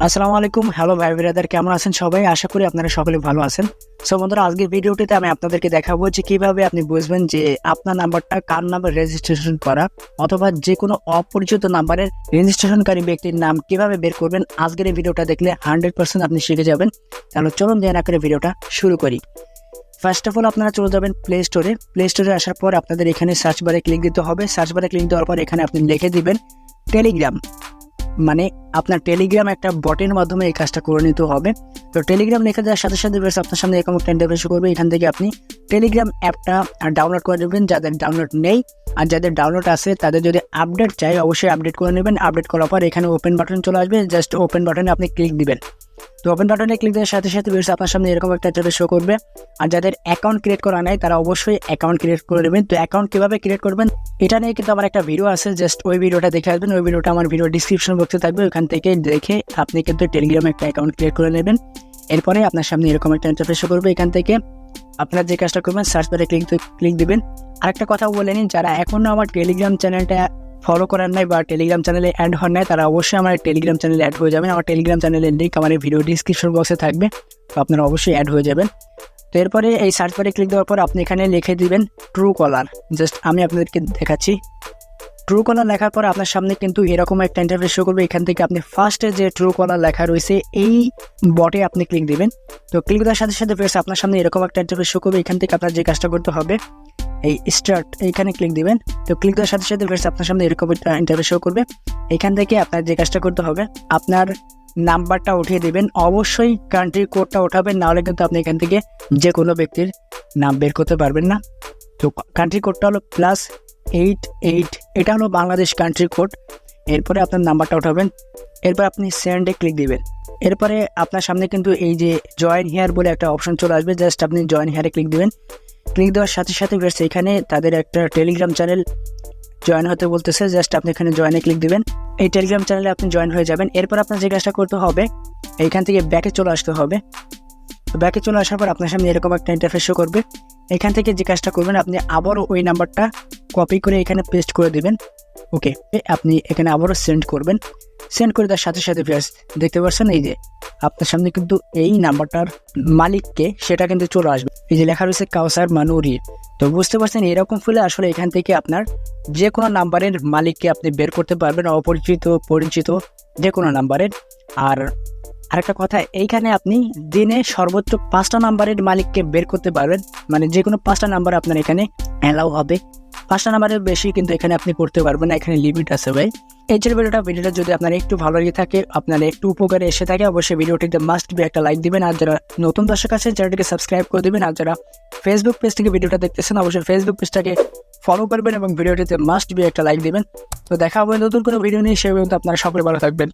আসসালামু আলাইকুম। হ্যালো ভাই ব্রাদার কেমন আছেন সবাই? আশা করি আপনারা সকলে ভালো আছেন। সো বন্ধুরা, আজকের ভিডিওটিতে আমি আপনাদেরকে দেখাবো যে কীভাবে আপনি বুঝবেন যে আপনার নাম্বারটা কার নামে রেজিস্ট্রেশন করা অথবা যে কোনো অপরিচিত নাম্বারের রেজিস্ট্রেশনকারী ব্যক্তির নাম কীভাবে বের করবেন। আজকের এই ভিডিওটা দেখলে হান্ড্রেড পার্সেন্ট আপনি শিখে যাবেন। তাহলে চলুন দেন করে ভিডিওটা শুরু করি। ফার্স্ট অফ অল আপনারা চলে যাবেন প্লে স্টোরে প্লে স্টোরে আসার পর আপনাদের এখানে সার্চ বারে ক্লিক দিতে হবে। সার্চ বারে ক্লিক দেওয়ার পর এখানে আপনি লিখে দিবেন টেলিগ্রাম মানে আপনার টেলিগ্রাম একটা বটের মাধ্যমে এই কাজটা করে নিতে হবে। তো টেলিগ্রাম লেখা দেওয়ার সাথে সাথে বেশ আপনার সামনে এরকম একটা করবে এখান থেকে আপনি টেলিগ্রাম অ্যাপটা ডাউনলোড করে নেবেন যাদের ডাউনলোড নেই। আর যাদের ডাউনলোড আছে, তাদের যদি আপডেট চাই, অবশ্যই আপডেট করে নেবেন। আপডেট করার পর এখানে ওপেন বাটন চলে আসবে। জাস্ট ওপেন বাটনে আপনি ক্লিক দিবেন। তো ওপেন বাটনে ক্লিক দেওয়ার সাথে সাথে বেশ আপনার সামনে এরকম একটা ইন্টারফেস শো করবে। আর যাদের অ্যাকাউন্ট ক্রিয়েট করা নাই, তারা অবশ্যই অ্যাকাউন্ট ক্রিয়েট করে নেবেন। তো অ্যাকাউন্ট কীভাবে ক্রিয়েট করবেন? এটা নিয়ে কিন্তু আমার একটা ভিডিও আছে জাস্ট ওই ভিডিওটা দেখে আসবেন। ওই ভিডিওটা আমার ভিডিও ডিসক্রিপশন বক্সে থাকবে। ওখান থেকে দেখে আপনি কিন্তু টেলিগ্রামে একটা অ্যাকাউন্ট ক্রিয়েট করে নেবেন। এরপরে আপনার সামনে এরকম একটা ইন্টারফেস শো করবে। এখান থেকে আপনার যে কাজটা করবেন সার্চ বারে ক্লিক ক্লিক দিবেন। আরেকটা কথা বলে নিন, যারা এখনও আমার টেলিগ্রাম চ্যানেলটা ফলো করার নাই বা টেলিগ্রাম চ্যানেলে অ্যাড হন নাই, তারা অবশ্যই আমার টেলিগ্রাম চ্যানেলে অ্যাড হয়ে যাবেন। আমার টেলিগ্রাম চ্যানেলের লিঙ্ক আমার এই ভিডিও ডিসক্রিপশন বক্সে থাকবে, তো আপনারা অবশ্যই অ্যাড হয়ে যাবেন। তো এরপরে এই সার্চ বারে ক্লিক দেওয়ার পর আপনি এখানে লিখে দিবেন ট্রু কলার জাস্ট আমি আপনাদেরকে দেখাচ্ছি। ট্রু কলার লেখার পর আপনার সামনে কিন্তু এরকম একটা ইন্টারফেস শো করবে। এখান থেকে আপনি ফার্স্টে যে ট্রু কলার লেখা রয়েছে, এই বটে আপনি ক্লিক দিবেন। তো ক্লিক দেওয়ার সাথে সাথে ফেরছে আপনার সামনে এরকম একটা ইন্টারফেস শো করবে। এখান থেকে আপনার যে কাজটা করতে হবে এই স্টার্ট এইখানে ক্লিক দিবেন। তো ক্লিক দেওয়ার সাথে সাথে ফেরছে আপনার সামনে এরকম ইন্টারফেস শো করবে। এখান থেকে আপনার যে কাজটা করতে হবে, আপনার নাম্বারটা উঠিয়ে দেবেন। অবশ্যই কান্ট্রি কোডটা ওঠাবেন নাহলে কিন্তু আপনি এখান থেকে যে কোনো ব্যক্তির নাম বের করতে পারবেন না। তো কান্ট্রি কোডটা হলো প্লাস এইট এইট এটা হলো বাংলাদেশ কান্ট্রি কোড এরপরে আপনার নাম্বারটা উঠাবেন। এরপর আপনি সেন্ডে ক্লিক দিবেন। এরপরে আপনার সামনে কিন্তু এই যে জয়েন হেয়ার বলে একটা অপশন চলে আসবে। জাস্ট আপনি জয়েন হেয়ারে ক্লিক দিবেন। ক্লিক দেওয়ার সাথে সাথে ব্যাস এখানে তাদের একটা টেলিগ্রাম চ্যানেল জয়েন হতে বলতেছে। জাস্ট আপনি এখানে জয়েনে ক্লিক দিবেন। এই টেলিগ্রাম চ্যানেলে আপনি জয়েন হয়ে যাবেন। এরপর আপনার যে কাজটা করতে হবে, এইখান থেকে ব্যাকে চলে আসতে হবে। ব্যাকে চলে আসার পর আপনার সামনে এরকম একটা ইন্টারফেস শো করবে। এখান থেকে যে কাজটা করবেন, আপনি আবারও ওই নাম্বারটা কপি করে এখানে পেস্ট করে দিবেন। ওকে আপনি এখানে আবারও সেন্ড করবেন। সেন্ড করে তার সাথে সাথে ফেস দেখতে পাচ্ছেন, এই যে আপনার সামনে কিন্তু এই নাম্বারটার মালিককে সেটা কিন্তু চলে আসবে। এই যে লেখা রয়েছে কাউসার মানুরি তো বুঝতে পারছেন, এরকম ফলে আসলে এখান থেকে আপনার যে কোনো নাম্বারের মালিককে আপনি বের করতে পারবেন, অপরিচিত, পরিচিত যে কোনো নাম্বারের। আর আরেকটা কথা, এইখানে আপনি দিনে সর্বোচ্চ পাঁচটা নাম্বারের মালিককে বের করতে পারবেন। মানে যে কোনো পাঁচটা নাম্বার আপনার এখানে অ্যালাউ হবে। পাঁচটা নাম্বারের বেশি কিন্তু এখানে আপনি করতে পারবেন না, এখানে লিমিট আছে ভাই। এই যে ভিডিওটা। ভিডিওটা যদি আপনার একটু ভালো লেগে থাকে, আপনার একটু উপকারে এসে থাকে, অবশ্যই ভিডিওটিতে মাস্ট বি একটা লাইক দিবেন। আর যারা নতুন দর্শক আছে, চ্যানেলটিকে সাবস্ক্রাইব করে দিবেন। আর যারা ফেসবুক পেজ থেকে ভিডিওটা দেখতেছেন, অবশ্যই ফেসবুক পেজটাকে ফলো করবেন এবং ভিডিওটিতে মাস্ট বি একটা লাইক দিবেন। তো দেখা হবে নতুন কোনো ভিডিও নিয়ে, সে পর্যন্ত আপনারা সকলে ভালো থাকবেন।